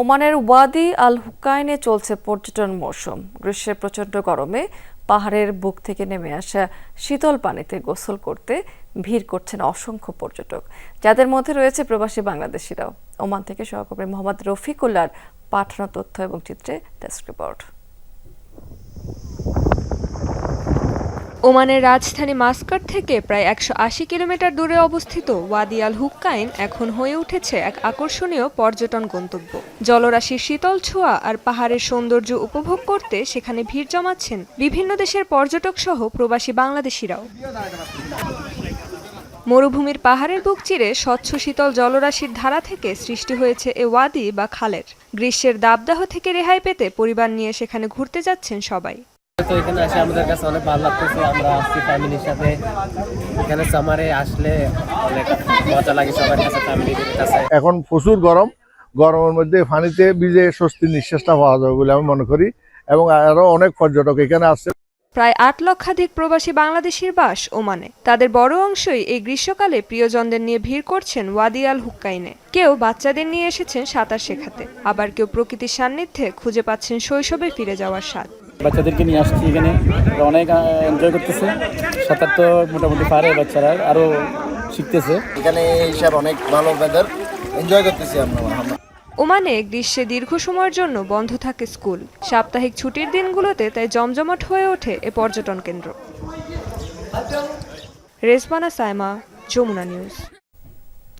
ওমানের ওয়াদি আল হুকাইনে চলছে পর্যটন মৌসুম। গ্রীষ্মের প্রচণ্ড গরমে পাহাড়ের বুক থেকে নেমে আসা শীতল পানিতে গোসল করতে ভিড় করছেন অসংখ্য পর্যটক। যাদের মধ্যে রয়েছে প্রবাসী বাংলাদেশিরাও। ওমান থেকে সহকর্মী মোহাম্মদ রফিকুল্লার পাঠানো তথ্য এবং চিত্রে ডেস্ক রিপোর্ট। ওমানের রাজধানী মাস্কাট থেকে প্রায় একশো আশি কিলোমিটার দূরে অবস্থিত ওয়াদি আল হুক্কাইন এখন হয়ে উঠেছে এক আকর্ষণীয় পর্যটন গন্তব্য। জলরাশির শীতল ছোঁয়া আর পাহাড়ের সৌন্দর্য উপভোগ করতে সেখানে ভিড় জমাচ্ছেন বিভিন্ন দেশের পর্যটক সহ প্রবাসী বাংলাদেশিরাও। মরুভূমির পাহাড়ের বুক চিরে স্বচ্ছ শীতল জলরাশির ধারা থেকে সৃষ্টি হয়েছে এ ওয়াদি বা খালের। গ্রীষ্মের দাবদাহ থেকে রেহাই পেতে পরিবার নিয়ে সেখানে ঘুরতে যাচ্ছেন সবাই। তো এখানে আসে আমাদের কাছে অনেক ভালো লাগতেছে। আমরা আসছি ফ্যামিলির সাথে। এখানে সামারে আসলে অনেক মজা লাগে সবার কাছে ফ্যামিলির কাছে। এখন প্রচুর গরম। গরমের মধ্যে পানিতে ভিজে স্বস্তির নিঃশ্বাসটা পাওয়া যাবে বলে আমি মনে করি। এবং আরও অনেক পর্যটক এখানে আসছে প্রায় আট লক্ষাধিক প্রবাসী বাংলাদেশির বাস ওমানে। তাদের বড় অংশই এই গ্রীষ্মকালে প্রিয়জনদের নিয়ে ভিড় করছেন ওয়াদি আল হুক্কাইনে। কেউ বাচ্চাদের নিয়ে এসেছেন সাঁতার শেখাতে। আবার কেউ প্রকৃতির সান্নিধ্যে খুঁজে পাচ্ছেন শৈশবে ফিরে যাওয়ার স্বাদ। বাচ্চাদেরকে নিয়ে আসছি এখানে। অনেক এনজয় করতেছে। সাঁতার তো মোটামুটি পারে বাচ্চারা আরও শিখতেছে। এখানে হিসাব অনেক ভালো ওয়েদার এনজয় করতেছি আমরা ওমানে গ্রীষ্মে দীর্ঘ সময়ের জন্য বন্ধ থাকে স্কুল। সাপ্তাহিক ছুটির দিনগুলোতে তাই জমজমাট হয়ে ওঠে এ পর্যটন কেন্দ্র। রেজবানা সাইমা যমুনা নিউজ।